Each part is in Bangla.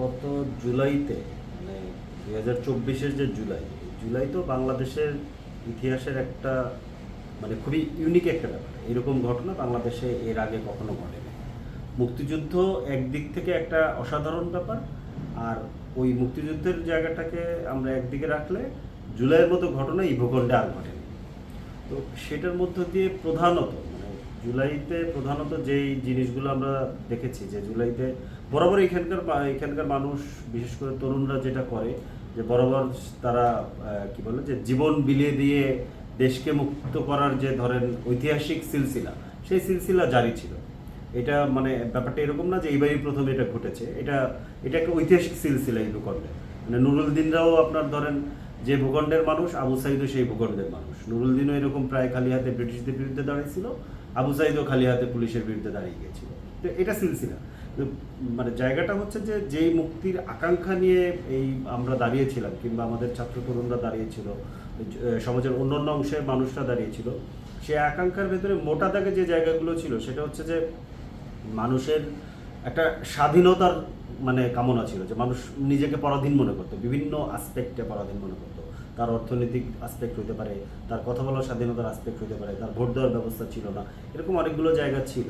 গত জুলাইতে মানে দুই হাজার চব্বিশের যে জুলাই জুলাই তো বাংলাদেশের ইতিহাসের একটা মানে খুবই ইউনিক একটা ব্যাপার। এরকম ঘটনা বাংলাদেশে এর আগে কখনো ঘটেনি। মুক্তিযুদ্ধ একদিক থেকে একটা অসাধারণ ব্যাপার, আর ওই মুক্তিযুদ্ধের জায়গাটাকে আমরা একদিকে রাখলে জুলাইয়ের মতো ঘটনা এই ভূখণ্ডে আর ঘটেনি। তো সেটার মধ্য দিয়ে প্রধানত মানে জুলাইতে প্রধানত যেই জিনিসগুলো আমরা দেখেছি, যে জুলাইতে বরাবর এখানকার এখানকার মানুষ, বিশেষ করে তরুণরা যেটা করে, যে বরাবর তারা কি বলে, যে জীবন বিলিয়ে দিয়ে দেশকে মুক্ত করার যে ধরেন ঐতিহাসিক সিলসিলা, সেই সিলসিলা জারি ছিল। এটা মানে ব্যাপারটা এরকম না যে এইবারই প্রথম এটা ঘটেছে। এটা এটা একটা ঐতিহাসিক সিলসিলা এই ভূখণ্ডে। মানে নুরুল দিনরাও আপনার ধরেন যে ভূখণ্ডের মানুষ, আবু সাইদও সেই ভূখণ্ডের মানুষ। নুরুল দিনও এরকম প্রায় খালি হাতে ব্রিটিশদের বিরুদ্ধে দাঁড়িয়েছিল, আবু সাইদও খালি হাতে পুলিশের বিরুদ্ধে দাঁড়িয়ে গিয়েছিল তো এটা সিলসিলা। মানে জায়গাটা হচ্ছে যে যেই মুক্তির আকাঙ্ক্ষা নিয়ে এই আমরা দাঁড়িয়েছিলাম, কিংবা আমাদের ছাত্র তরুণরা দাঁড়িয়েছিল সমাজের অন্যান্য অংশের মানুষরা দাঁড়িয়েছিল সেই আকাঙ্ক্ষার ভেতরে মোটা দাগে যে জায়গাগুলো ছিল, সেটা হচ্ছে যে মানুষের একটা স্বাধীনতার মানে কামনা ছিল, যে মানুষ নিজেকে পরাধীন মনে করতো, বিভিন্ন আসপেক্টে পরাধীন মনে করতো। তার অর্থনৈতিক আসপেক্ট হতে পারে, তার কথা বলার স্বাধীনতার আসপেক্ট হতে পারে, তার ভোট দেওয়ার ব্যবস্থা ছিল না, এরকম অনেকগুলো জায়গা ছিল।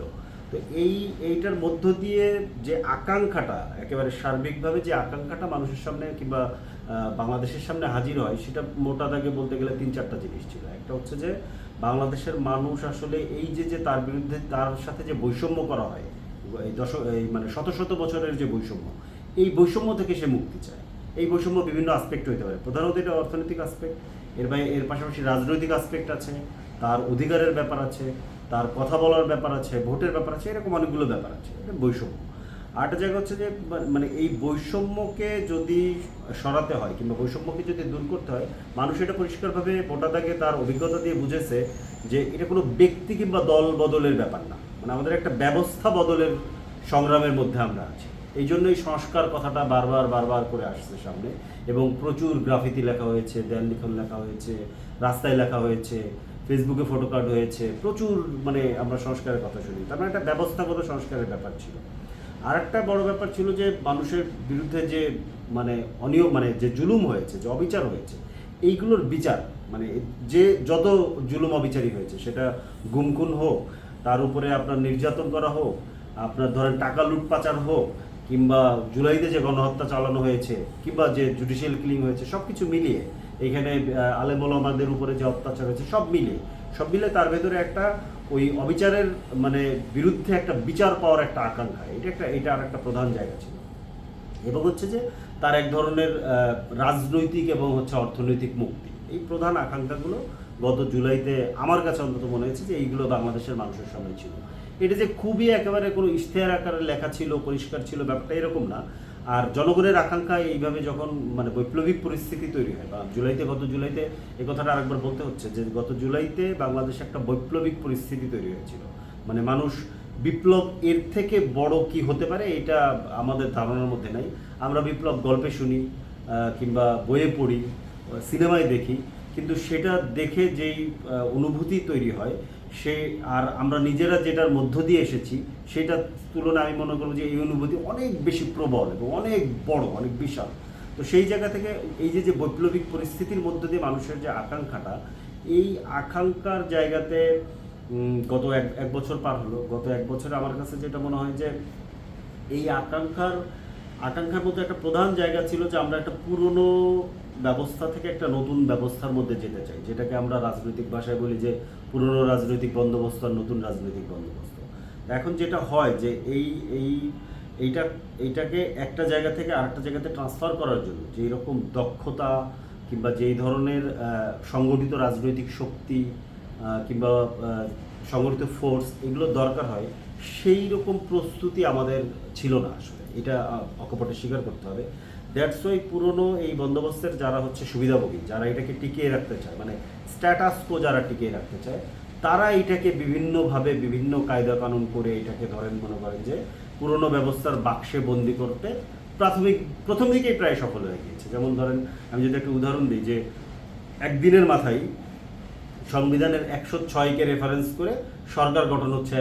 তো এই, এইটার মধ্য দিয়ে যে আকাঙ্ক্ষাটা, একেবারে সার্বিকভাবে যে আকাঙ্ক্ষাটা মানুষের সামনে কিংবা বাংলাদেশের সামনে হাজির হয়, সেটা মোটা দাগে বলতে গেলে তিন চারটা জিনিস ছিল। একটা হচ্ছে যে, বাংলাদেশের মানুষ আসলে এই যে যে তার বিরুদ্ধে, তার সাথে যে বৈষম্য করা হয়, এই দশক এই মানে শত শত বছরের যে বৈষম্য, এই বৈষম্য থেকে সে মুক্তি চায়। এই বৈষম্য বিভিন্ন আসপেক্ট হইতে পারে। প্রধানত এটা অর্থনৈতিক আসপেক্ট এর বাইরে এর পাশাপাশি রাজনৈতিক আসপেক্ট আছে। তার অধিকারের ব্যাপার আছে, তার কথা বলার ব্যাপার আছে, ভোটের ব্যাপার আছে, এরকম অনেকগুলো ব্যাপার আছে, এটা বৈষম্য। আরেকটা জায়গা হচ্ছে যে মানে এই বৈষম্যকে যদি সরাতে হয় কিংবা বৈষম্যকে যদি দূর করতে হয়, মানুষ এটা পরিষ্কারভাবে মোটা দাগে তার অভিজ্ঞতা দিয়ে বুঝেছে যে এটা কোনো ব্যক্তি কিংবা দল বদলের ব্যাপার না। মানে আমাদের একটা ব্যবস্থা বদলের সংগ্রামের মধ্যে আমরা আছি। এই জন্যই সংস্কার কথাটা বারবার বারবার করে আসছে সামনে। এবং প্রচুর গ্রাফিতি লেখা হয়েছে, দেয়াল লিখন লেখা হয়েছে, রাস্তায় লেখা হয়েছে ফেসবুকে ফটো কার্ড হয়েছে, প্রচুর মানে আমরা সংস্কারের কথা শুনি। তার মানে একটা ব্যবস্থাগত সংস্কারের ব্যাপার ছিল। আর একটা বড় ব্যাপার ছিল যে মানুষের বিরুদ্ধে যে মানে অনিয়ম মানে যে জুলুম হয়েছে, যে অবিচার হয়েছে, এইগুলোর বিচার মানে যে যত জুলুম অবিচারী হয়েছে, সেটা গুমখুন হোক, তার উপরে আপনার নির্যাতন করা হোক, আপনার ধরেন টাকা লুট পাচার হোক, কিংবা জুলাইতে যে গণহত্যা চালানো হয়েছে, কিংবা যে জুডিশিয়াল কিলিং হয়েছে সব কিছু মিলিয়ে এখানে আলেমল আমাদের উপরে যে অত্যাচার হয়েছে, সব মিলে সব মিলে তার ভেতরে একটা ওই অবিচারের মানে বিরুদ্ধে একটা বিচার পাওয়ার একটা আকাঙ্ক্ষা। এটা একটা, এটা আর একটা প্রধান জায়গা ছিল। এবং হচ্ছে যে, তার এক ধরনের রাজনৈতিক এবং হচ্ছে অর্থনৈতিক মুক্তি। এই প্রধান আকাঙ্ক্ষাগুলো গত জুলাইতে আমার কাছে অন্তত মনে হয়েছে যে, এইগুলো বাংলাদেশের মানুষের সামনে ছিল। এটা যে খুবই একেবারে কোনো ইশতেহার আকারে লেখা ছিল, পরিষ্কার ছিল, ব্যাপারটা এরকম না। আর জনগণের আকাঙ্ক্ষা এইভাবে যখন মানে বৈপ্লবিক পরিস্থিতি তৈরি হয়, বা জুলাইতে, গত জুলাইতে এই কথাটা আরেকবার বলতে হচ্ছে যে গত জুলাইতে বাংলাদেশে একটা বৈপ্লবিক পরিস্থিতি তৈরি হয়েছিল। মানে মানুষ বিপ্লব এর থেকে বড় কি হতে পারে এটা আমাদের ধারণার মধ্যে নাই। আমরা বিপ্লব গল্পে শুনি কিংবা বইয়ে পড়ি সিনেমায় দেখি, কিন্তু সেটা দেখে যেই অনুভূতি তৈরি হয় সে আর আমরা নিজেরা যেটার মধ্য দিয়ে এসেছি, সেটার তুলনায় আমি মনে করব যে এই অনুভূতি অনেক বেশি প্রবল এবং অনেক বড়, অনেক বিশাল। তো সেই জায়গা থেকে এই যে যে বৈপ্লবিক পরিস্থিতির মধ্য দিয়ে মানুষের যে আকাঙ্ক্ষাটা, এই আকাঙ্ক্ষার জায়গাতে গত এক এক বছর পার হলো। গত এক বছরে আমার কাছে যেটা মনে হয় যে, এই আকাঙ্ক্ষার আকাঙ্ক্ষার মধ্যে একটা প্রধান জায়গা ছিল যে আমরা একটা পুরনো ব্যবস্থা থেকে একটা নতুন ব্যবস্থার মধ্যে যেতে চাই, যেটাকে আমরা রাজনৈতিক ভাষায় বলি যে পুরনো রাজনৈতিক বন্দোবস্ত আর নতুন রাজনৈতিক বন্দোবস্ত। এখন যেটা হয় যে এই এই, এইটা, এইটাকে একটা জায়গা থেকে আরেকটা জায়গাতে ট্রান্সফার করার জন্য যে এরকম দক্ষতা কিংবা যেই ধরনের সংগঠিত রাজনৈতিক শক্তি কিংবা সংগঠিত ফোর্স এগুলো দরকার হয়, সেই রকম প্রস্তুতি আমাদের ছিল না আসলে। এটা অকপটে স্বীকার করতে হবে। দ্যাটস ওয়াই পুরনো এই বন্দোবস্তের যারা হচ্ছে সুবিধাভোগী, যারা এটাকে টিকিয়ে রাখতে চায় মানে স্ট্যাটাস কো যারা টিকিয়ে রাখতে চায়, তারা এটাকে বিভিন্নভাবে বিভিন্ন কায়দা কানুন করে এটাকে ধরেন মনে করেন যে পুরনো ব্যবস্থার বাক্সে বন্দি করতে প্রাথমিক, প্রথম দিকেই প্রায় সফল হয়ে গিয়েছে। যেমন ধরেন, আমি যদি একটা উদাহরণ দিই যে একদিনের মাথায় সংবিধানের একশো ছয়কে রেফারেন্স করে সরকার গঠন হচ্ছে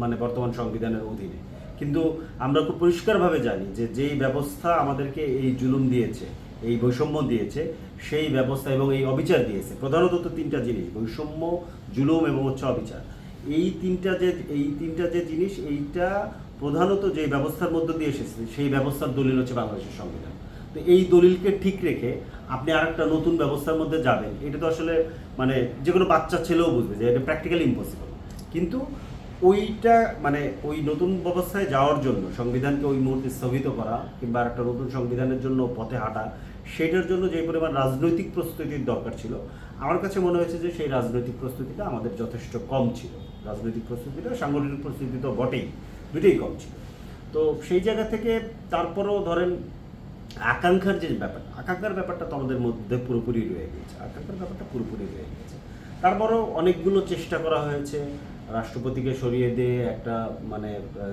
মানে বর্তমান সংবিধানের অধীনে। কিন্তু আমরা খুব পরিষ্কারভাবে জানি যে যেই ব্যবস্থা আমাদেরকে এই জুলুম দিয়েছে, এই বৈষম্য দিয়েছে, সেই ব্যবস্থা এবং এই অবিচার দিয়েছে। প্রধানত তো তিনটা জিনিস, বৈষম্য, জুলুম এবং হচ্ছে অবিচার। এই তিনটা যে, এই তিনটা যে জিনিস, এইটা প্রধানত যে ব্যবস্থার মধ্য দিয়ে এসেছে, সেই ব্যবস্থার দলিল হচ্ছে বাংলাদেশের সংবিধান। তো এই দলিলকে ঠিক রেখে আপনি আর একটা নতুন ব্যবস্থার মধ্যে যাবেন, এটা তো আসলে মানে যে কোনো বাচ্চা ছেলেও বুঝবে যে এটা প্র্যাকটিক্যালি ইম্পসিবল কিন্তু ওইটা মানে ওই নতুন ব্যবস্থায় যাওয়ার জন্য, সংবিধানকে ওই মুহূর্তে স্থগিত করা কিংবা একটা নতুন সংবিধানের জন্য পথে হাঁটা সেটার জন্য যে পরিমাণ রাজনৈতিক প্রস্তুতির দরকার ছিল, আমার কাছে মনে হয়েছে যে সেই রাজনৈতিক প্রস্তুতিটা আমাদের যথেষ্ট কম ছিল। রাজনৈতিক প্রস্তুতিটা সাংগঠনিক প্রস্তুতি তো বটেই, দুটোই কম ছিল। তো সেই জায়গা থেকে তারপরও ধরেন আকাঙ্ক্ষার যে ব্যাপার, আকাঙ্ক্ষার ব্যাপারটা তো আমাদের মধ্যে পুরোপুরি রয়ে গেছে, আকাঙ্ক্ষার ব্যাপারটা পুরোপুরি রয়ে গেছে। তারপরও অনেকগুলো চেষ্টা করা হয়েছে রাষ্ট্রপতিকে সরিয়ে দিয়ে একটা মানে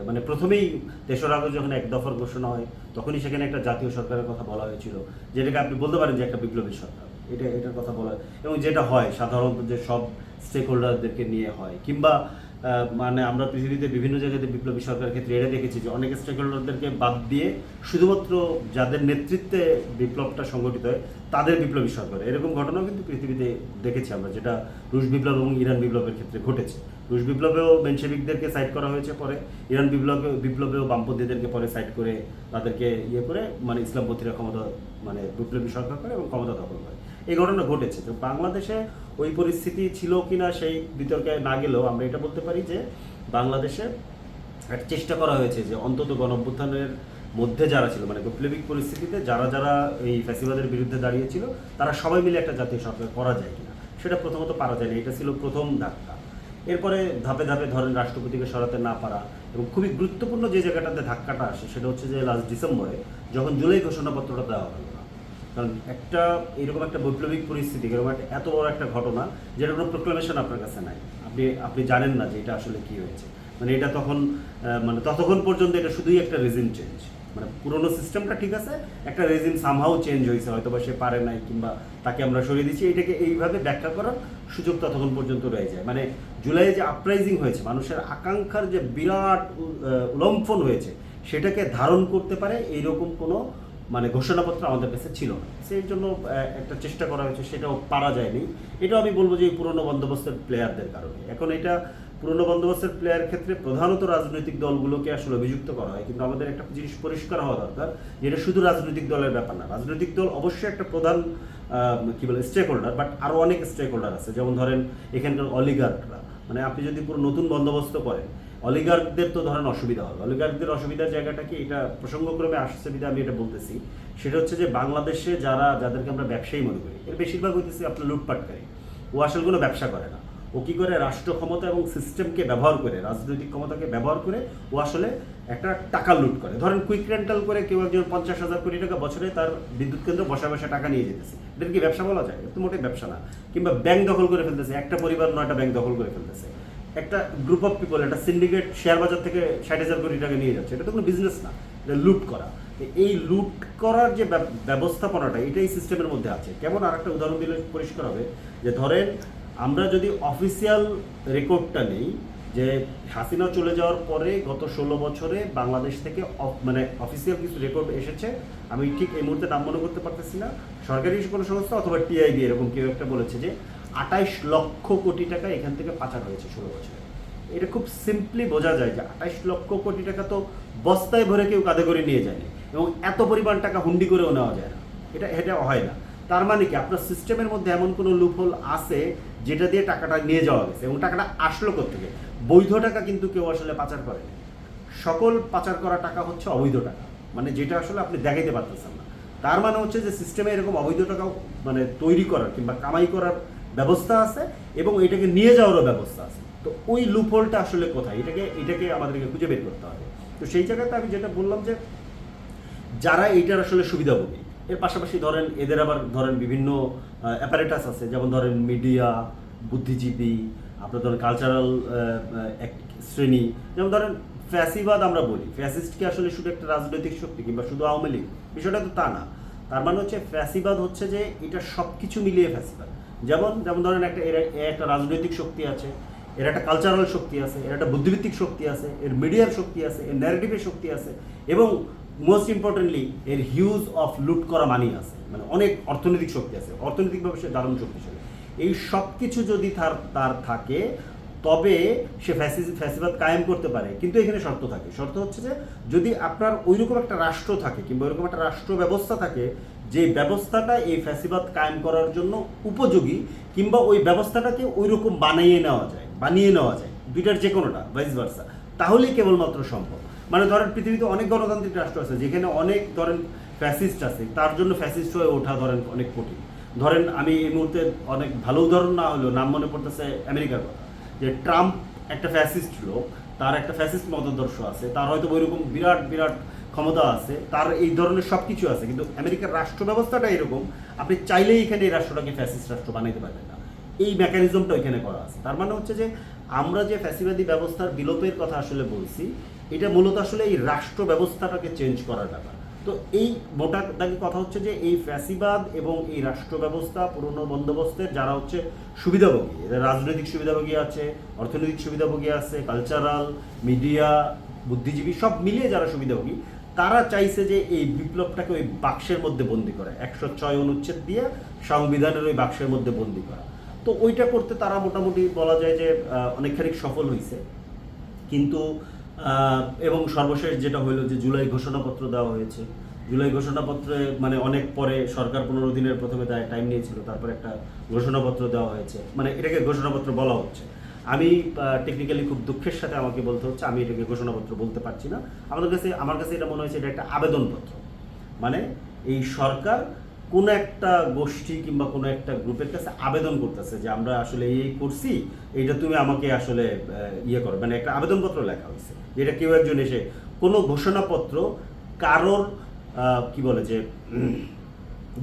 মানে প্রথমেই তেসরা আগস্ট যখন এক দফার ঘোষণা হয়, তখনই সেখানে একটা জাতীয় সরকারের কথা বলা হয়েছিল, যেটাকে আপনি বলতে পারেন যে একটা বিপ্লবী সরকার। এটা, এটার কথা বলা। এবং যেটা হয় সাধারণত যে সব স্টেক হোল্ডারদেরকে নিয়ে হয়, কিংবা মানে আমরা পৃথিবীতে বিভিন্ন জায়গাতে বিপ্লবী সরকারের ক্ষেত্রে এটা দেখেছি যে অনেক স্টেক হোল্ডারদেরকে বাদ দিয়ে শুধুমাত্র যাদের নেতৃত্বে বিপ্লবটা সংগঠিত হয়, তাদের বিপ্লবী সরকার। এরকম ঘটনাও কিন্তু পৃথিবীতে দেখেছি আমরা, যেটা রুশ বিপ্লব এবং ইরান বিপ্লবের ক্ষেত্রে ঘটেছে। রুশ বিপ্লবেও মেনশেভিকদেরকে সাইড করা হয়েছে পরে, ইরান বিপ্লবে, বিপ্লবেও বামপন্থীদেরকে পরে সাইড করে তাদেরকে ইয়ে করে মানে ইসলামপন্থীরা ক্ষমতা মানে বিপ্লবী সরকার করে এবং ক্ষমতা দখল করে। এই ঘটনা ঘটেছে। তো বাংলাদেশে ওই পরিস্থিতি ছিল কি না সেই বিতর্কে না গেলেও আমরা এটা বলতে পারি যে বাংলাদেশে একটা চেষ্টা করা হয়েছে যে অন্তত গণঅভ্যুত্থানের মধ্যে যারা ছিল মানে বৈপ্লবিক পরিস্থিতিতে যারা যারা এই ফ্যাসিবাদের বিরুদ্ধে দাঁড়িয়েছিল তারা সবাই মিলে একটা জাতীয় সরকার করা যায় কিনা, সেটা প্রথমত পারা যায়নি এটা ছিল প্রথম ধাক্কা। এরপরে ধাপে ধাপে ধরেন রাষ্ট্রপতিকে সরাতে না পারা এবং খুবই গুরুত্বপূর্ণ যে জায়গাটাতে ধাক্কাটা আসে সেটা হচ্ছে যে লাস্ট ডিসেম্বরে যখন জুলাই ঘোষণাপত্রটা দেওয়া হলো। না কারণ একটা এরকম একটা বৈপ্লবিক পরিস্থিতি, এরকম একটা এত বড় একটা ঘটনা যেটা কোনো প্রোক্লামেশন আপনার কাছে নাই। আপনি আপনি জানেন না যে এটা আসলে কি হয়েছে। মানে এটা তখন মানে ততক্ষণ পর্যন্ত এটা শুধুই একটা রেজিম চেঞ্জ মানে পুরোনো সিস্টেমটা ঠিক আছে, একটা রেজিম সামহাও চেঞ্জ হয়েছে হয়তো বা সে পারে নাই কিংবা তাকে আমরা সরিয়ে দিচ্ছি, এটাকে এইভাবে ব্যাখ্যা করার সুযোগ ততক্ষণ পর্যন্ত রয়ে যায়। মানে জুলাইয়ে যে আপরাইজিং হয়েছে, মানুষের আকাঙ্ক্ষার যে বিরাট উলম্ফন হয়েছে, সেটাকে ধারণ করতে পারে এইরকম কোনো মানে ঘোষণাপত্র আমাদের কাছে ছিল না। সেই জন্য একটা চেষ্টা করা হয়েছে, সেটাও পারা যায়নি। এটাও আমি বলব যে এই পুরনো বন্দোবস্তের প্লেয়ারদের কারণে। এখন এটা পুরনো বন্দোবস্তের প্লেয়ার ক্ষেত্রে প্রধানত রাজনৈতিক দলগুলোকে আসলে অভিযুক্ত করা হয়। কিন্তু আমাদের একটা জিনিস পরিষ্কার হওয়া দরকার, যেটা শুধু রাজনৈতিক দলের ব্যাপার না, রাজনৈতিক দল অবশ্যই একটা প্রধান কি বলে স্টেক হোল্ডার বাট আরও অনেক স্টেক হোল্ডার আছে। যেমন ধরেন, এখানকার অলিগার্করা মানে আপনি যদি পুরো নতুন বন্দোবস্ত করেন অলিগার্কদের তো ধরেন অসুবিধা হবে। অলিগার্কদের অসুবিধার জায়গাটা কি? এটা প্রসঙ্গক্রমে আসছে বিধে আমি এটা বলতেছি। সেটা হচ্ছে যে বাংলাদেশে যারা, যাদেরকে আমরা ব্যবসায়ী মনে করি, এর বেশিরভাগ হইতেছে আপনার লুটপাটকারী। ও আসলে কোনো ব্যবসা করে না। ও কি করে রাষ্ট্র ক্ষমতা এবং সিস্টেমকে ব্যবহার করে, রাজনৈতিক ক্ষমতাকে ব্যবহার করে, ও আসলে একটা টাকা লুট করে। ধরেন কুইক রেন্টাল করে কেউ একজন পঞ্চাশ হাজার কোটি টাকা বছরে তার বিদ্যুৎ কেন্দ্র বসা বসা টাকা নিয়ে যেতেছে। এটা কি ব্যবসা বলা যায়? তো মোটেই ব্যবসা না। কিংবা ব্যাংক দখল করে ফেলতেছে, একটা পরিবার নয়টা ব্যাংক দখল করে ফেলতেছে। একটা গ্রুপ অফ পিপল একটা সিন্ডিকেট শেয়ার বাজার থেকে ষাট হাজার কোটি টাকা নিয়ে যাচ্ছে। এটা তো কোনো বিজনেস না, এটা লুট করা। এই লুট করার যে ব্যবস্থাপনাটা, এটাই সিস্টেমের মধ্যে আছে। কেমন আর একটা উদাহরণ দিলে পরিষ্কার হবে, যে ধরেন আমরা যদি অফিসিয়াল রেকর্ডটা নেই যে হাসিনা চলে যাওয়ার পরে গত ষোলো বছরে বাংলাদেশ থেকে মানে অফিসিয়াল কিছু রেকর্ড এসেছে, আমি ঠিক এই মুহূর্তে নাম মনে করতে পারতেছি না। সরকারি কোনো সংস্থা অথবা টিআইবি এরকম কেউ একটা বলেছে যে আঠাইশ লক্ষ কোটি টাকা এখান থেকে পাচার হয়েছে ষোলো বছরে। এটা খুব সিম্পলি বোঝা যায় যে আঠাইশ লক্ষ কোটি টাকা তো বস্তায় ভরে কেউ কাঁধে করে নিয়ে যায়নি এবং এত পরিমাণ টাকা হুন্ডি করেও নেওয়া যায় না। এটা এটা হয় না। তার মানে কি? আপনার সিস্টেমের মধ্যে এমন কোনো লুপহোল আছে যেটা দিয়ে টাকাটা নিয়ে যাওয়া গেছে এবং টাকাটা আসলো থেকে বৈধ টাকা কিন্তু কেউ আসলে পাচার করেনি। সকল পাচার করা টাকা হচ্ছে অবৈধ টাকা। মানে যেটা আসলে আপনি দেখাইতে পারতেছেন না। তার মানে হচ্ছে যে সিস্টেমে এরকম অবৈধ টাকা মানে তৈরি করার কিংবা কামাই করার ব্যবস্থা আছে এবং এটাকে নিয়ে যাওয়ারও ব্যবস্থা আছে। তো ওই লুপহোলটা আসলে কোথায়? এটাকে এটাকে আমাদেরকে খুঁজে বের করতে হবে। তো সেই জায়গাতে আমি যেটা বললাম যে যারা এইটার আসলে সুবিধাভোগী এর পাশাপাশি ধরেন এদের আবার ধরেন বিভিন্ন অ্যাপারেটাস আছে। যেমন ধরেন মিডিয়া বুদ্ধিজীবী, আপনার ধরেন কালচারাল এক শ্রেণি। যেমন ধরেন ফ্যাসিবাদ আমরা বলি। ফ্যাসিস্ট কি আসলে শুধু একটা রাজনৈতিক শক্তি কিংবা শুধু আওয়ামী লীগ? বিষয়টা তো তা না। তার মানে হচ্ছে ফ্যাসিবাদ হচ্ছে যে এটা সব কিছু মিলিয়ে ফ্যাসিবাদ। যেমন যেমন ধরেন একটা, এর একটা রাজনৈতিক শক্তি আছে, এর একটা কালচারাল শক্তি আছে, এর একটা বুদ্ধিভিত্তিক শক্তি আছে, এর মিডিয়ার শক্তি আছে, এর ন্যারেটিভের শক্তি আছে এবং মোস্ট ইম্পর্টেন্টলি এর হিউজ অফ লুট করা মানি আছে। মানে অনেক অর্থনৈতিক শক্তি আছে। অর্থনৈতিকভাবে সে দারুণ শক্তিশালী। এই সব কিছু যদি তার তার থাকে, তবে সে ফ্যাসি ফ্যাসিবাদ কায়েম করতে পারে। কিন্তু এখানে শর্ত থাকে। শর্ত হচ্ছে যে, যদি আপনার ওইরকম একটা রাষ্ট্র থাকে কিংবা ওইরকম একটা রাষ্ট্র ব্যবস্থা থাকে, যে ব্যবস্থাটা এই ফ্যাসিবাদ কায়েম করার জন্য উপযোগী, কিংবা ওই ব্যবস্থাটাকে ওইরকম বানিয়ে নেওয়া যায়, বানিয়ে নেওয়া যায়, দুইটার যে কোনোটা ভাইস ভার্সা তাহলেই কেবলমাত্র সম্ভব। মানে ধরেন পৃথিবীতে অনেক গণতান্ত্রিক রাষ্ট্র আছে, যেখানে অনেক ধরেন ফ্যাসিস্ট আছে, তার জন্য ফ্যাসিস্ট হয়ে ওঠা ধরেন অনেক কঠিন। ধরেন আমি এই মুহূর্তে অনেক ভালো উদাহরণ না হলেও নাম মনে পড়তেছে আমেরিকার কথা, যে ট্রাম্প একটা ফ্যাসিস্ট লোক, তার একটা ফ্যাসিস্ট মতাদর্শ আছে, তার হয়তো ওইরকম বিরাট বিরাট ক্ষমতা আছে, তার এই ধরনের সব কিছু আছে, কিন্তু আমেরিকার রাষ্ট্র ব্যবস্থাটা এরকম, আপনি চাইলেই এখানে এই রাষ্ট্রটাকে ফ্যাসিস্ট রাষ্ট্র বানাইতে পারবেন না। এই মেকানিজমটা ওইখানে করা আছে। তার মানে হচ্ছে যে আমরা যে ফ্যাসিবাদী ব্যবস্থার বিলোপের কথা আসলে বলছি এটা মূলত আসলে এই রাষ্ট্র ব্যবস্থাটাকে চেঞ্জ করার ব্যাপার। তো এই মোটা দাগে কথা হচ্ছে যে এই ফ্যাসিবাদ এবং এই রাষ্ট্র ব্যবস্থা, পুরনো বন্দোবস্তের যারা হচ্ছে সুবিধাভোগী রাজনৈতিক সুবিধাভোগী আছে, অর্থনৈতিক সুবিধাভোগী আছে কালচারাল মিডিয়া বুদ্ধিজীবী সব মিলিয়ে যারা সুবিধাভোগী, তারা চাইছে যে এই বিপ্লবটাকে ওই বাক্সের মধ্যে বন্দি করা, একশো ছয় অনুচ্ছেদ দিয়ে সংবিধানের ওই বাক্সের মধ্যে বন্দি করা। তো ওইটা করতে তারা মোটামুটি বলা যায় যে অনেকখানি সফল হয়েছে কিন্তু এবং সর্বশেষ যেটা হলো যে জুলাই ঘোষণাপত্র দেওয়া হয়েছে। জুলাই ঘোষণাপত্রে মানে অনেক পরে সরকার পনেরো দিনের প্রথমে তাই টাইম নিয়েছিল, তারপরে একটা ঘোষণাপত্র দেওয়া হয়েছে। মানে এটাকে ঘোষণাপত্র বলা হচ্ছে। আমি টেকনিক্যালি খুব দুঃখের সাথে আমাকে বলতে হচ্ছে, আমি এটাকে ঘোষণাপত্র বলতে পারছি না। আমাদের কাছে, আমার কাছে এটা মনে হয়েছে এটা একটা আবেদনপত্র। মানে এই সরকার কোন একটা গোষ্ঠী কিংবা কোনো একটা গ্রুপের কাছে আবেদন করতেছে যে আমরা আসলে এই করছি, এটা তুমি আমাকে আসলে ইয়ে করো। মানে একটা আবেদনপত্র লেখা হয়েছে যেটা কেউ একজন এসে কোনো ঘোষণাপত্র কারোর কি বলে যে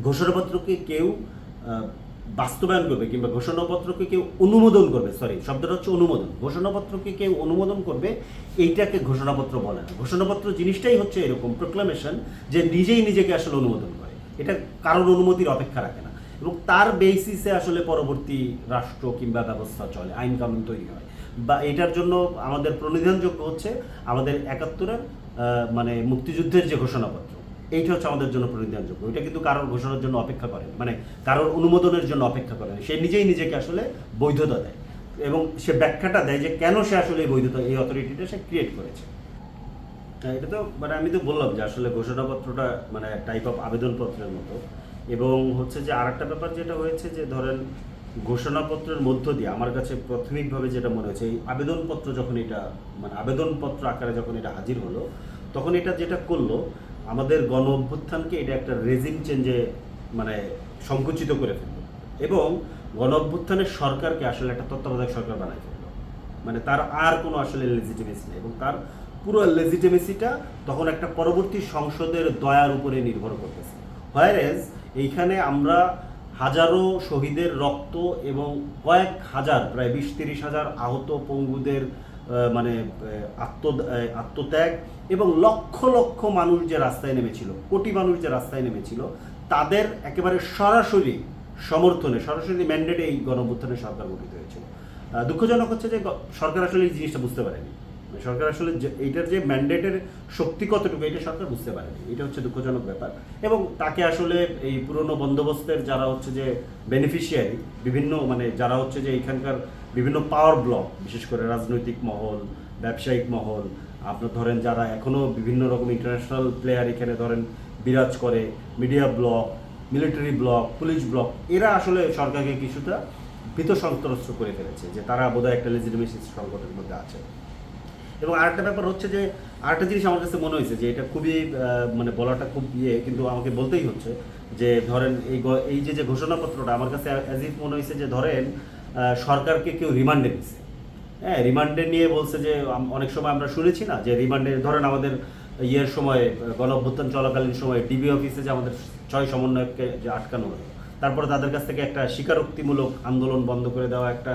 ঘোষণাপত্রকে কেউ বাস্তবায়ন করবে কিংবা ঘোষণাপত্রকে কেউ অনুমোদন করবে সরি শব্দটা হচ্ছে অনুমোদন। ঘোষণাপত্রকে কেউ অনুমোদন করবে, এইটাকে ঘোষণাপত্র বলে না। ঘোষণাপত্র জিনিসটাই হচ্ছে এরকম প্রোক্লামেশন যে নিজেই নিজেকে আসলে অনুমোদন এটা কারোর অনুমতির অপেক্ষা রাখে না। এবং তার বেসিসে আসলে পরবর্তী রাষ্ট্র কিংবা ব্যবস্থা চলে, আইন কানুন তৈরি হয়। বা এটার জন্য আমাদের প্রণিধানযোগ্য হচ্ছে আমাদের একাত্তরের মানে মুক্তিযুদ্ধের যে ঘোষণাপত্র, এইটা হচ্ছে আমাদের জন্য প্রণিধানযোগ্য। এটা কিন্তু কারোর ঘোষণার জন্য অপেক্ষা করে মানে কারোর অনুমোদনের জন্য অপেক্ষা করে সে নিজেই নিজেকে আসলে বৈধতা দেয় এবং সে ব্যাখ্যাটা দেয় যে কেন সে আসলে এই বৈধতা, এই অথরিটিটা সে ক্রিয়েট করেছে। এটা তো মানে আমি তো বললাম যে আসলে ঘোষণাপত্রটা মানে টাইপ অফ আবেদনপত্রের মতো। এবং হচ্ছে যে আর একটা ব্যাপার যেটা হয়েছে যে ধরেন ঘোষণাপত্রের মধ্য দিয়ে আমার কাছে প্রাথমিকভাবে যেটা মনে হয়েছে, এই আবেদনপত্র যখন এটা মানে আবেদনপত্র আকারে যখন এটা হাজির হলো, তখন এটা যেটা করল, আমাদের গণ অভ্যুত্থানকে এটা একটা রেজিম চেঞ্জে মানে সংকুচিত করে ফেলল। এবং গণ অভ্যুত্থানের সরকারকে আসলে একটা তত্ত্বাবধায়ক সরকার বানাই ফেলল। মানে তার আর কোনো আসলে লেজিটিমেসি নেই। এবং তার পুরো লেজিটিমেসিটা তখন একটা পরবর্তী সংসদের দয়ার উপরে নির্ভর করতেছে। হোয়ারেজ এইখানে আমরা হাজারো শহীদের রক্ত এবং কয়েক হাজার, প্রায় বিশ তিরিশ হাজার আহত পঙ্গুদের মানে আত্ম আত্মত্যাগ এবং লক্ষ লক্ষ মানুষ যে রাস্তায় নেমেছিল, কোটি মানুষ যে রাস্তায় নেমেছিল, তাদের একেবারে সরাসরি সমর্থনে, সরাসরি ম্যান্ডেটে এই গণঅভ্যুত্থানের সরকার গঠিত হয়েছিল। দুঃখজনক হচ্ছে যে সরকার আসলে এই জিনিসটা বুঝতে পারেনি। সরকার আসলে এইটার যে ম্যান্ডেটের শক্তি কতটুকু, এটা সরকার বুঝতে পারেনি। এটা হচ্ছে দুঃখজনক ব্যাপার। এবং তাকে আসলে এই পুরনো বন্দোবস্তের যারা হচ্ছে যে বেনিফিশিয়ারি বিভিন্ন মানে যারা হচ্ছে যে এখানকার বিভিন্ন পাওয়ার ব্লক বিশেষ করে রাজনৈতিক মহল, ব্যবসায়িক মহল, আপনার ধরেন যারা এখনও বিভিন্ন রকম ইন্টারন্যাশনাল প্লেয়ার এখানে ধরেন বিরাজ করে media block military block police block এরা আসলে সরকারকে কিছুটা ভীত সন্ত্রস্ত করে ফেলেছে যে তারা বোধহয় একটা লেজিটিমেসি সংকটের মধ্যে আছে। এবং আরেকটা ব্যাপার হচ্ছে যে, আরেকটা জিনিস আমার কাছে মনে হয়েছে যে, এটা খুবই মানে বলাটা খুব ইয়ে কিন্তু আমাকে বলতেই হচ্ছে যে, ধরেন এই এই যে যে ঘোষণাপত্রটা আমার কাছে অ্যাজ ইফ মনে হয়েছে যে, ধরেন সরকারকে কেউ রিমান্ডে দিছে হ্যাঁ রিমান্ডে নিয়ে বলছে যে অনেক সময় আমরা শুনেছি না যে, রিমান্ডে, ধরেন আমাদের ইয়ের সময়, গণ অভ্যুত্থান চলাকালীন সময় ডিবি অফিসে যে আমাদের ছয় সমন্বয়ককে যে আটকানো হলো, তারপরে তাদের কাছ থেকে একটা স্বীকারোক্তিমূলক আন্দোলন বন্ধ করে দেওয়া একটা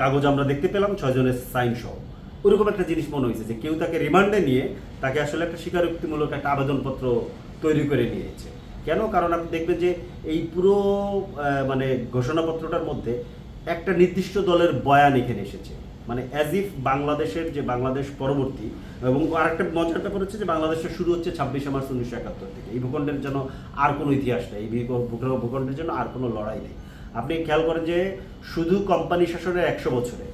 কাগজ আমরা দেখতে পেলাম, ছয়জনের সাইন সহ ওরকম একটা জিনিস মনে হয়েছে যে কেউ তাকে রিমান্ডে নিয়ে তাকে আসলে একটা স্বীকারোক্তিমূলক একটা আবেদনপত্র তৈরি করে নিয়েছে। কেন? কারণ আপনি দেখবেন যে এই পুরো মানে ঘোষণাপত্রটার মধ্যে একটা নির্দিষ্ট দলের বয়ান এখানে এসেছে। মানে অ্যাজ ইফ বাংলাদেশের যে বাংলাদেশ পরবর্তী এবং আরেকটা মজার ব্যাপার হচ্ছে যে বাংলাদেশের শুরু হচ্ছে ছাব্বিশে মার্চ উনিশশো একাত্তর থেকে। এই ভূখণ্ডের জন্য আর কোনো ইতিহাস নেই। এই ভূখণ্ডের জন্য আর কোনো লড়াই নেই। আপনি খেয়াল করেন যে শুধু কোম্পানি শাসনের একশো বছরে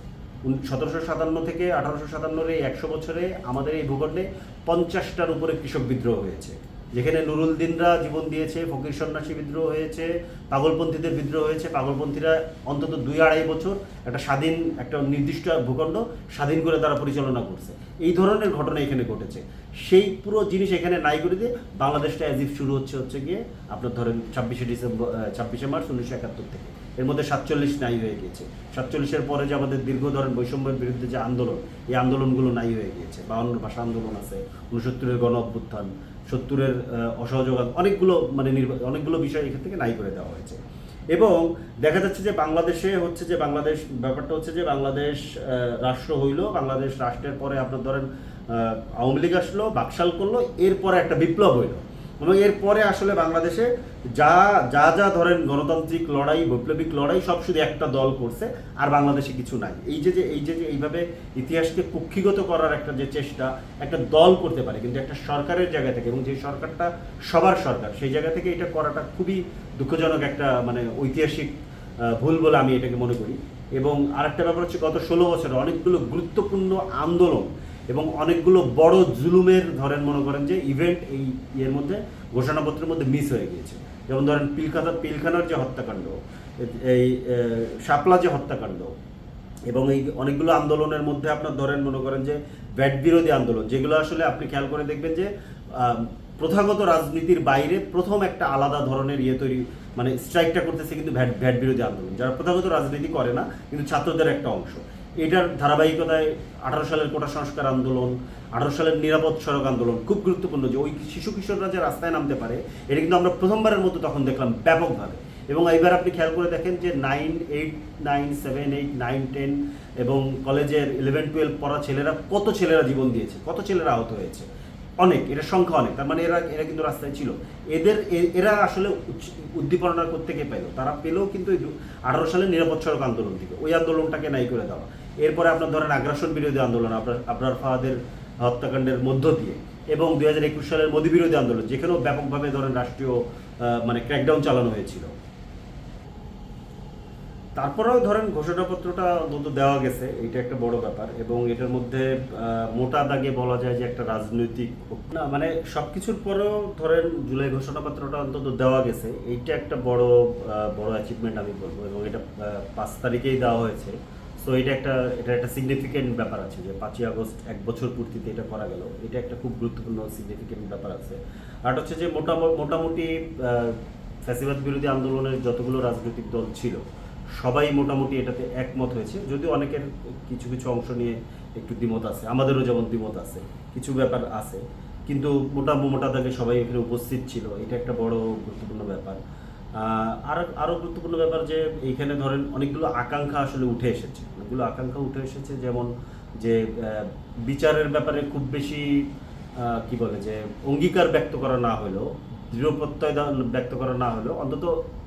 সতেরোশো সাতান্ন থেকে আঠারোশো সাতান্নর এই একশো বছরে আমাদের এই ভূখণ্ডে পঞ্চাশটার উপরে কৃষক বিদ্রোহ হয়েছে। যেখানে নুরুল দিনরা জীবন দিয়েছে, ফকির সন্ন্যাসী বিদ্রোহ হয়েছে, পাগলপন্থীদের বিদ্রোহ হয়েছে। পাগলপন্থীরা অন্তত দুই আড়াই বছর একটা স্বাধীন, একটা নির্দিষ্ট ভূখণ্ড স্বাধীন করে তারা পরিচালনা করছে। এই ধরনের ঘটনা এখানে ঘটেছে। সেই পুরো জিনিস এখানে নাই করে দিয়ে বাংলাদেশটা অ্যাজ ইফ শুরু হচ্ছে হচ্ছে গিয়ে আপনার ধরেন ছাব্বিশে ডিসেম্বর ছাব্বিশে মার্চ উনিশশো একাত্তর থেকে। এর মধ্যে সাতচল্লিশ নাই হয়ে গিয়েছে। সাতচল্লিশের পরে যে আমাদের দীর্ঘ ধরেন বৈষম্যের বিরুদ্ধে যে আন্দোলন, এই আন্দোলনগুলো নাই হয়ে গিয়েছে। বাউন্ন ভাষা আন্দোলন আছে উনসত্তরের গণ অভ্যুত্থান, সত্তরের অসহযোগ অনেকগুলো মানে অনেকগুলো বিষয় এখান থেকে নাই করে দেওয়া হয়েছে। এবং দেখা যাচ্ছে যে বাংলাদেশে হচ্ছে যে বাংলাদেশ, ব্যাপারটা হচ্ছে যে বাংলাদেশ রাষ্ট্র হইল, বাংলাদেশ রাষ্ট্রের পরে আপনার ধরেন আওয়ামী লীগ আসলো, বাকশাল করল, এরপরে একটা বিপ্লব হইল। এবং এরপরে আসলে বাংলাদেশে যা যা যা ধরেন গণতান্ত্রিক লড়াই, বৈপ্লবিক লড়াই, সব শুধু একটা দল করছে, আর বাংলাদেশে কিছু নাই। এই যে যে, এই যে যে এইভাবে ইতিহাসকে কুক্ষিগত করার একটা যে চেষ্টা, একটা দল করতে পারে, কিন্তু একটা সরকারের জায়গা থেকে এবং যে সরকারটা সবার সরকার, সেই জায়গা থেকে এটা করাটা খুবই দুঃখজনক একটা মানে ঐতিহাসিক ভুল বলে আমি এটাকে মনে করি। এবং আরেকটা ব্যাপার হচ্ছে গত ষোলো বছরে অনেকগুলো গুরুত্বপূর্ণ আন্দোলন এবং অনেকগুলো বড় জুলুমের ধরেন মনে করেন যে ইভেন্ট এই ইয়ের মধ্যে, ঘোষণাপত্রের মধ্যে মিস হয়ে গিয়েছে। যেমন ধরেন পিলখানা পিলখানার যে হত্যাকাণ্ড, এই শাপলা যে হত্যাকাণ্ড, এবং এই অনেকগুলো আন্দোলনের মধ্যে আপনার ধরেন মনে করেন যে ভ্যাট বিরোধী আন্দোলন, যেগুলো আসলে আপনি খেয়াল করে দেখবেন যে প্রথাগত রাজনীতির বাইরে প্রথম একটা আলাদা ধরনের ইয়ে তৈরি মানে স্ট্রাইকটা করতেছে কিন্তু ভ্যাট ভ্যাট বিরোধী আন্দোলন। যারা প্রথাগত রাজনীতি করে না, কিন্তু ছাত্রদের একটা অংশ। এটার ধারাবাহিকতায় আঠারো সালের কোটা সংস্কার আন্দোলন, আঠারো সালের নিরাপদ সড়ক আন্দোলন খুব গুরুত্বপূর্ণ যে ওই শিশু কিশোররা যে রাস্তায় নামতে পারে, এটা কিন্তু আমরা প্রথমবারের মতো তখন দেখলাম ব্যাপকভাবে। এবং এইবার আপনি খেয়াল করে দেখেন যে nine eight nine seven eight nine ten এবং কলেজের ইলেভেন টুয়েলভ পড়া ছেলেরা কত ছেলেরা জীবন দিয়েছে, কত ছেলেরা আহত হয়েছে? অনেক এটা সংখ্যা অনেক, তার মানে এরা এরা কিন্তু রাস্তায় ছিল। এদের এরা আসলে উদ্দীপনা করতে কে পেল? তারা পেলেও কিন্তু আঠারো সালের নিরাপদ সড়ক আন্দোলন থেকে। ওই আন্দোলনটাকে নাই করে দেওয়া। এরপরে আপনার ধরেন আগ্রাসন বিরোধী আন্দোলন, আপনার আপনার ফাহাদের হত্যাকাণ্ডের মধ্য দিয়ে এবং দুই হাজার একুশ সালের মোদী বিরোধী আন্দোলন, যেখানেও ব্যাপকভাবে ধরেন রাষ্ট্রীয় মানে ক্র্যাকডাউন চালানো হয়েছিল। তারপরেও ধরেন ঘোষণাপত্রটা অন্তত দেওয়া গেছে এটা একটা বড় ব্যাপার এবং এটার মধ্যে মোটা দাগে বলা যায় যে একটা রাজনৈতিক না মানে সব কিছুর পরেও ধরেন জুলাই ঘোষণাপত্রটা অন্তত দেওয়া গেছে, এইটা একটা বড় বড় অ্যাচিভমেন্ট আমি বলব এবং এটা পাঁচ তারিখেই দেওয়া হয়েছে। সো এটা একটা এটা একটা সিগনিফিকেন্ট ব্যাপার আছে যে পাঁচই আগস্ট এক বছর পূর্তিতে এটা করা গেল। এটা একটা খুব গুরুত্বপূর্ণ সিগনিফিকেন্ট ব্যাপার আছে। আর হচ্ছে যে মোটামুটি ফ্যাসিবাদ বিরোধী আন্দোলনের যতগুলো রাজনৈতিক দল ছিল, সবাই মোটামুটি এটাতে একমত হয়েছে। যদিও অনেকের কিছু কিছু অংশ নিয়ে একটু দ্বিমত আছে, আমাদেরও যেমন দ্বিমত আছে, কিছু ব্যাপার আছে। কিন্তু মোটা মোটা দাগে সবাই এখানে উপস্থিত ছিল। এটা একটা বড় গুরুত্বপূর্ণ ব্যাপার। আর আরও গুরুত্বপূর্ণ ব্যাপার যে এইখানে ধরেন অনেকগুলো আকাঙ্ক্ষা আসলে উঠে এসেছে। অনেকগুলো আকাঙ্ক্ষা উঠে এসেছে, যেমন যে বিচারের ব্যাপারে খুব বেশি কি বলে যে, অঙ্গীকার ব্যক্ত করা না হলেও, দৃঢ় প্রত্যয় ব্যক্ত করা না হলেও অন্তত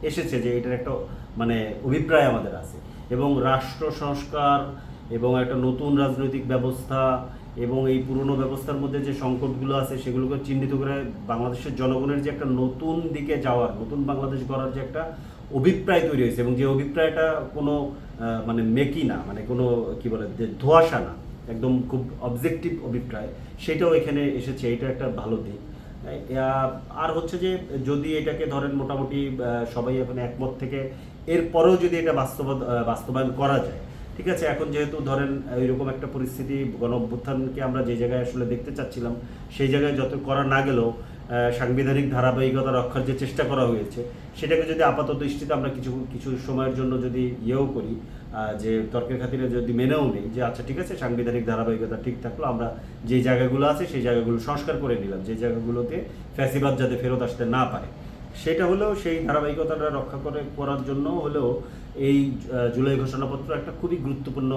এসেছে যে এটার একটা মানে অভিপ্রায় আমাদের আছে। এবং রাষ্ট্র, সংস্কার এবং একটা নতুন রাজনৈতিক ব্যবস্থা এবং এই পুরনো ব্যবস্থার মধ্যে যে সংকটগুলো আছে, সেগুলোকে চিহ্নিত করে বাংলাদেশের জনগণের যে একটা নতুন দিকে যাওয়ার, নতুন বাংলাদেশ গড়ার যে একটা অভিপ্রায় তৈরি হয়েছে এবং যে অভিপ্রায়টা কোনো মানে মেকি না মানে কোনো, কি বলে, যে ধোয়াশা না, একদম খুব অবজেক্টিভ অভিপ্রায়, সেটাও এখানে এসেছে, এটা একটা ভালো দিক। আর হচ্ছে যে যদি এটাকে ধরেন মোটামুটি সবাই এখন একমত থেকে এরপরেও যদি এটা বাস্তব বাস্তবায়ন করা যায় ঠিক আছে, এখন যেহেতু ধরেন এরকম একটা পরিস্থিতি গণ অভ্যুত্থানকে আমরা যে জায়গায় আসলে দেখতে চাচ্ছিলাম, সেই জায়গায় যত করা না গেলেও সাংবিধানিক ধারাবাহিকতা রক্ষার যে চেষ্টা করা হয়েছে, সেটাকে যদি আপাতত দৃষ্টিতে আমরা কিছু কিছু সময়ের জন্য যদি ইয়েও করি যে তর্কের খাতিরে যদি মেনেও নেই, যে আচ্ছা ঠিক আছে, সাংবিধানিক ধারাবাহিকতা ঠিক থাকল, আমরা যে জায়গাগুলো আছে, সেই জায়গাগুলো সংস্কার করে নিলাম, যে জায়গাগুলোতে ফ্যাসিবাদ যাতে ফেরত আসতে না পারে। সেটা হলেও সেই ধারাবাহিকতাটা রক্ষা করে করার জন্য হলেও এই জুলাই ঘোষণাপত্র একটা খুবই গুরুত্বপূর্ণ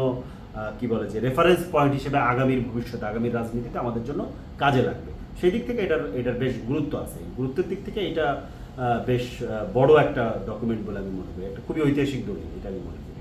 কি বলে যে রেফারেন্স পয়েন্ট হিসেবে আগামীর ভবিষ্যতে, আগামীর রাজনীতিতে আমাদের জন্য কাজে লাগবে। সেই দিক থেকে এটার এটার বেশ গুরুত্ব আছে। গুরুত্বের দিক থেকে এটা বেশ বড় একটা ডকুমেন্ট বলে আমি মনে করি। একটা খুবই ঐতিহাসিক দলিল, এটা আমি মনে করি।